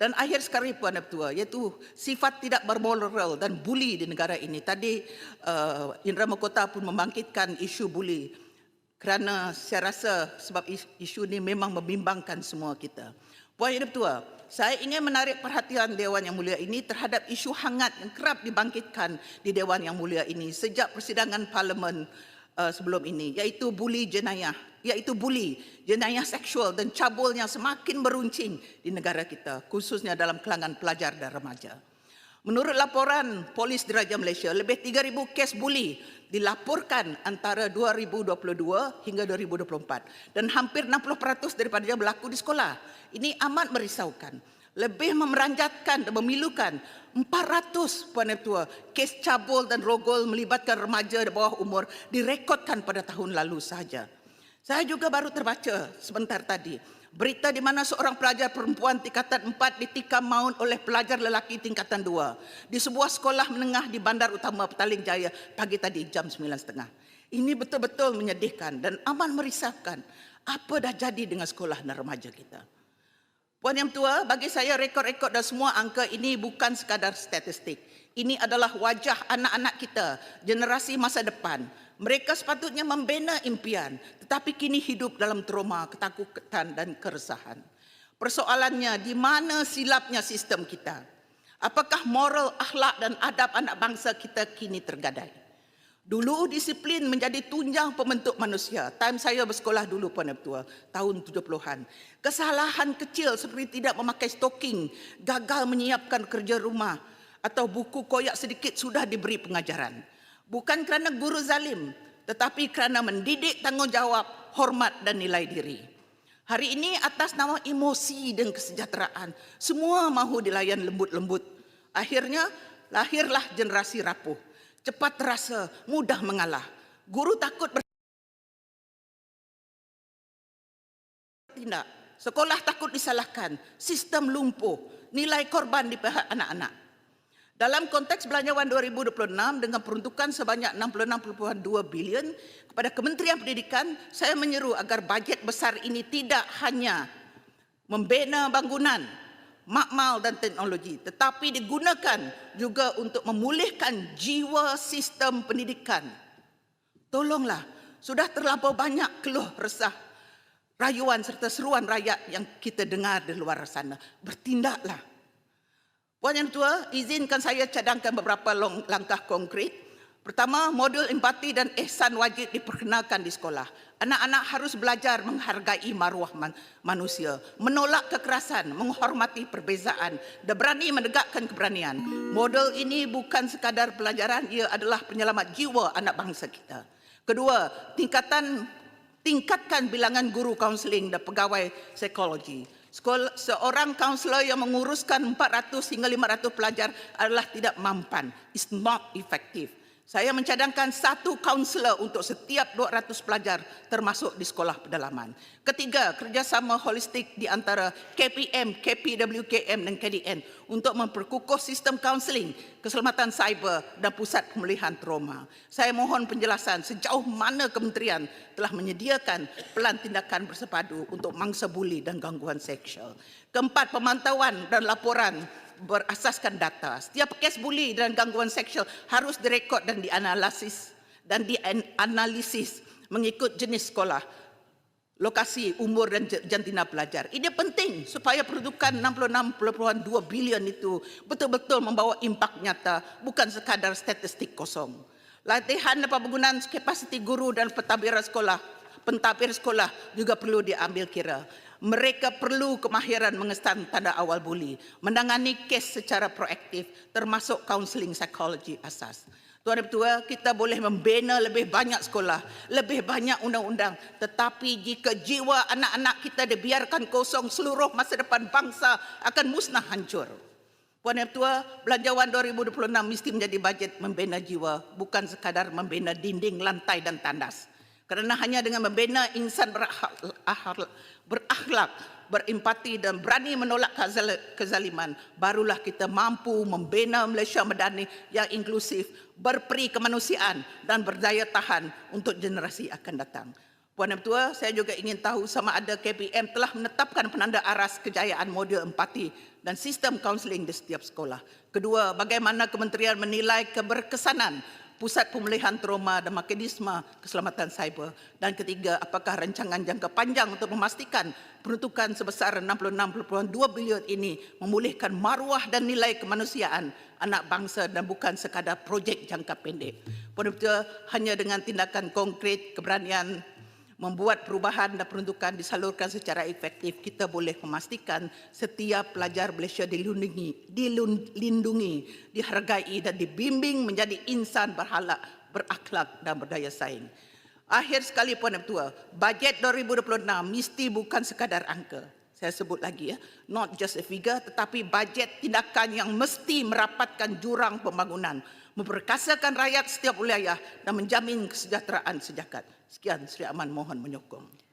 Dan akhir sekali Puan Ketua, iaitu sifat tidak bermoral dan buli di negara ini. Tadi uh, Indra Mahkota pun membangkitkan isu buli kerana saya rasa sebab is- isu ini memang membimbangkan semua kita. Puan Ketua, saya ingin menarik perhatian Dewan Yang Mulia ini terhadap isu hangat yang kerap dibangkitkan di Dewan Yang Mulia ini sejak persidangan parlimen uh, sebelum ini iaitu buli jenayah iaitu buli jenayah seksual dan cabul yang semakin meruncing di negara kita khususnya dalam kalangan pelajar dan remaja. Menurut laporan Polis Diraja Malaysia, lebih 3,000 kes buli dilaporkan antara 2022 hingga 2024 dan hampir 60% daripadanya berlaku di sekolah. Ini amat merisaukan. Lebih memeranjatkan dan memilukan 400 Puan Ketua kes cabul dan rogol melibatkan remaja di bawah umur direkodkan pada tahun lalu sahaja. Saya juga baru terbaca sebentar tadi berita di mana seorang pelajar perempuan tingkatan 4 ditikam maut oleh pelajar lelaki tingkatan 2 di sebuah sekolah menengah di Bandar Utama Petaling Jaya pagi tadi jam 9.30. Ini betul-betul menyedihkan dan aman merisaukan. Apa dah jadi dengan sekolah dan remaja kita? Puan Yang Tua, bagi saya rekod-rekod dan semua angka ini bukan sekadar statistik. Ini adalah wajah anak-anak kita, generasi masa depan. Mereka sepatutnya membina impian, tetapi kini hidup dalam trauma, ketakutan dan keresahan. Persoalannya, di mana silapnya sistem kita? Apakah moral, akhlak dan adab anak bangsa kita kini tergadai? Dulu disiplin menjadi tunjang pembentuk manusia. Time saya bersekolah dulu Puan Ketua, tahun 70-an. Kesalahan kecil seperti tidak memakai stoking, gagal menyiapkan kerja rumah atau buku koyak sedikit sudah diberi pengajaran. Bukan kerana guru zalim, tetapi kerana mendidik tanggungjawab, hormat dan nilai diri. Hari ini atas nama emosi dan kesejahteraan, semua mahu dilayan lembut-lembut. Akhirnya lahirlah generasi rapuh. Cepat terasa, mudah mengalah. Guru takut bertindak. Sekolah takut disalahkan. Sistem lumpuh. Nilai korban di pihak anak-anak. Dalam konteks belanjawan 2026 dengan peruntukan sebanyak 66.2 bilion kepada Kementerian Pendidikan, saya menyeru agar bajet besar ini tidak hanya membina bangunan, makmal dan teknologi tetapi digunakan juga untuk memulihkan jiwa sistem pendidikan. Tolonglah, sudah terlampau banyak keluh resah, rayuan serta seruan rakyat yang kita dengar di luar sana. Bertindaklah. Puan Yang Tua, izinkan saya cadangkan beberapa langkah konkret. Pertama, modul empati dan ihsan wajib diperkenalkan di sekolah. Anak-anak harus belajar menghargai maruah man, manusia, menolak kekerasan, menghormati perbezaan dan berani menegakkan keberanian. Modul ini bukan sekadar pelajaran, ia adalah penyelamat jiwa anak bangsa kita. Kedua, tingkatan tingkatkan bilangan guru kaunseling dan pegawai psikologi. Sekolah, seorang kaunselor yang menguruskan 400 hingga 500 pelajar adalah tidak mampan. It's not effective. Saya mencadangkan satu kaunselor untuk setiap 200 pelajar termasuk di sekolah pedalaman. Ketiga, kerjasama holistik di antara KPM, KPWKM dan KDN untuk memperkukuh sistem kaunseling, keselamatan cyber dan pusat pemulihan trauma. Saya mohon penjelasan sejauh mana kementerian telah menyediakan pelan tindakan bersepadu untuk mangsa buli dan gangguan seksual. Keempat, pemantauan dan laporan berasaskan data. Setiap kes buli dan gangguan seksual harus direkod dan dianalisis dan dianalisis mengikut jenis sekolah, lokasi, umur dan jantina pelajar. Ini penting supaya peruntukan 66.2 bilion itu betul-betul membawa impak nyata, bukan sekadar statistik kosong. Latihan dan penggunaan kapasiti guru dan pentadbir sekolah, pentadbir sekolah juga perlu diambil kira mereka perlu kemahiran mengestan tanda awal buli, menangani kes secara proaktif termasuk kaunseling psikologi asas. Tuan Ketua, kita boleh membina lebih banyak sekolah, lebih banyak undang-undang. Tetapi jika jiwa anak-anak kita dibiarkan kosong, seluruh masa depan bangsa akan musnah hancur. Puan Ketua, belanjawan 2026 mesti menjadi bajet membina jiwa, bukan sekadar membina dinding, lantai dan tandas. Kerana hanya dengan membina insan berakhlak, berempati dan berani menolak kezaliman, barulah kita mampu membina Malaysia Madani yang inklusif, berperi kemanusiaan dan berdaya tahan untuk generasi akan datang. Puan Yang Tua, saya juga ingin tahu sama ada KPM telah menetapkan penanda aras kejayaan model empati dan sistem kaunseling di setiap sekolah. Kedua, bagaimana kementerian menilai keberkesanan pusat pemulihan trauma dan mekanisme keselamatan cyber. Dan ketiga, apakah rancangan jangka panjang untuk memastikan peruntukan sebesar 66.2 bilion ini memulihkan maruah dan nilai kemanusiaan anak bangsa dan bukan sekadar projek jangka pendek. Puan Ketua, hanya dengan tindakan konkret, keberanian membuat perubahan dan peruntukan disalurkan secara efektif, kita boleh memastikan setiap pelajar Malaysia dilindungi, dilindungi, dihargai dan dibimbing menjadi insan berhalak, berakhlak dan berdaya saing. Akhir sekali Puan Yang bajet 2026 mesti bukan sekadar angka. Saya sebut lagi ya, not just a figure tetapi bajet tindakan yang mesti merapatkan jurang pembangunan, memperkasakan rakyat setiap wilayah dan menjamin kesejahteraan sejagat. Sekian Sri Aman mohon menyokong.